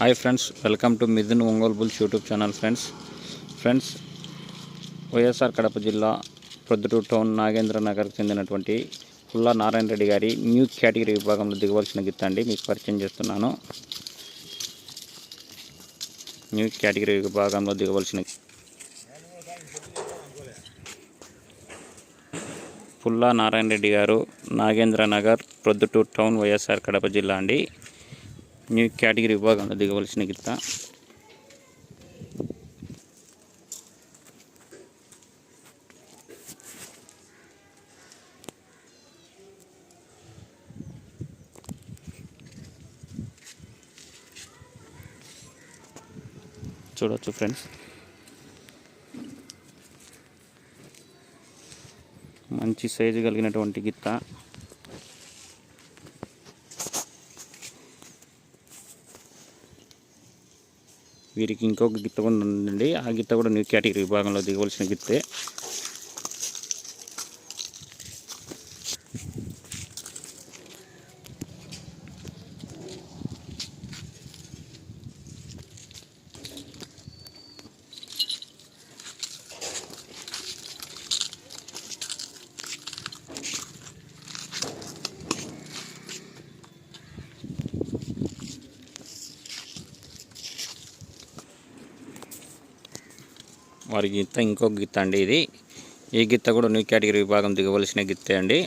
Hi friends welcome to Mithun Ongole bulls YouTube channel friends. Friends YSR Kadapa జిల్లా Proddatur town Nagendra నగర్కి చెందినటువంటి పుల్లా నారాయణ రెడ్డి గారి న్యూ కేటగిరీ విభాగంలో దిగవలసిన గిత్తండి మీకు పరిచయం చేస్తున్నాను. న్యూ కేటగిరీ విభాగంలో దిగవలసిన పుల్లా నారాయణ రెడ్డి గారు నాగేంద్ర నగర్ ప్రొద్దుటూరు టౌన్ వైఎస్ఆర్ కడప జిల్లా అండి. న్యూ కేటగిరీ విభాగంలో దిగవలసిన గిత్త. చూడొచ్చు ఫ్రెండ్స్. మంచి సైజు కలిగినటువంటి గిత్త. వీరికి ఇంకొక గిత్త కూడా ఉందండి ఆ గిత్త కూడా న్యూ కేటగిరీ విభాగంలో దిగవలసిన గిత్తే. వారి గిత్త ఇంకొక గిత్త అండి ఇది. ఈ గిత్త కూడా న్యూ కేటగిరీ విభాగం దిగవలసిన గిత్తే అండి.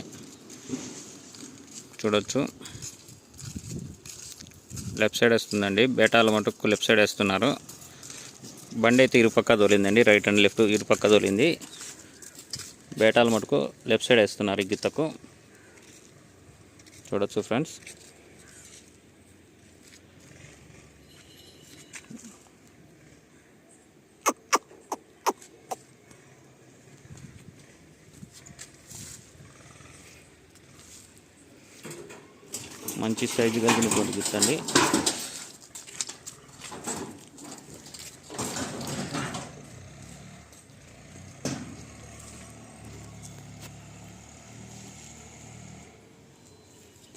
చూడొచ్చు. లెఫ్ట్ సైడ్ వస్తుందండి. బేటాల మటుకు లెఫ్ట్ సైడ్ వేస్తున్నారు. బండి అయితే ఇరుపక్క తోలిందండి. రైట్ అండ్ లెఫ్ట్ ఇరుపక్క తోలింది. బేటాల మటుకు లెఫ్ట్ సైడ్ వేస్తున్నారు ఈ గిత్తకు చూడొచ్చు ఫ్రెండ్స్. మంచి సైజు కలిగినటువంటి గిఫ్ట్ అండి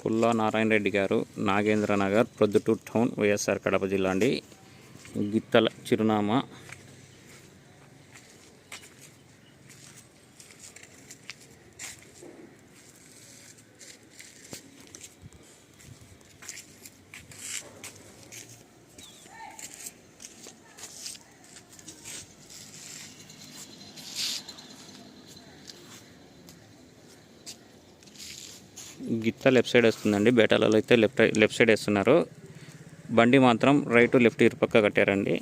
పుల్లా నారాయణ రెడ్డి గారు నాగేంద్ర నగర్ ప్రొద్దుటూర్ టౌన్ వైఎస్ఆర్ కడప జిల్లా అండి. గిత్తల చిరునామా. గిత్త లెఫ్ట్ సైడ్ వస్తుందండి. బేటాలలో అయితే లెఫ్ట్ లెఫ్ట్ సైడ్ వేస్తున్నారు. బండి మాత్రం రైట్ లెఫ్ట్ ఇరుపక్క కట్టారండి.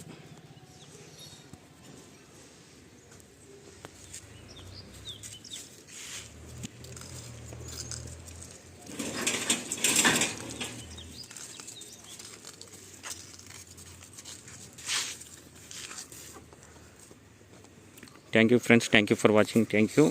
Thank you friends thank you for watching thank you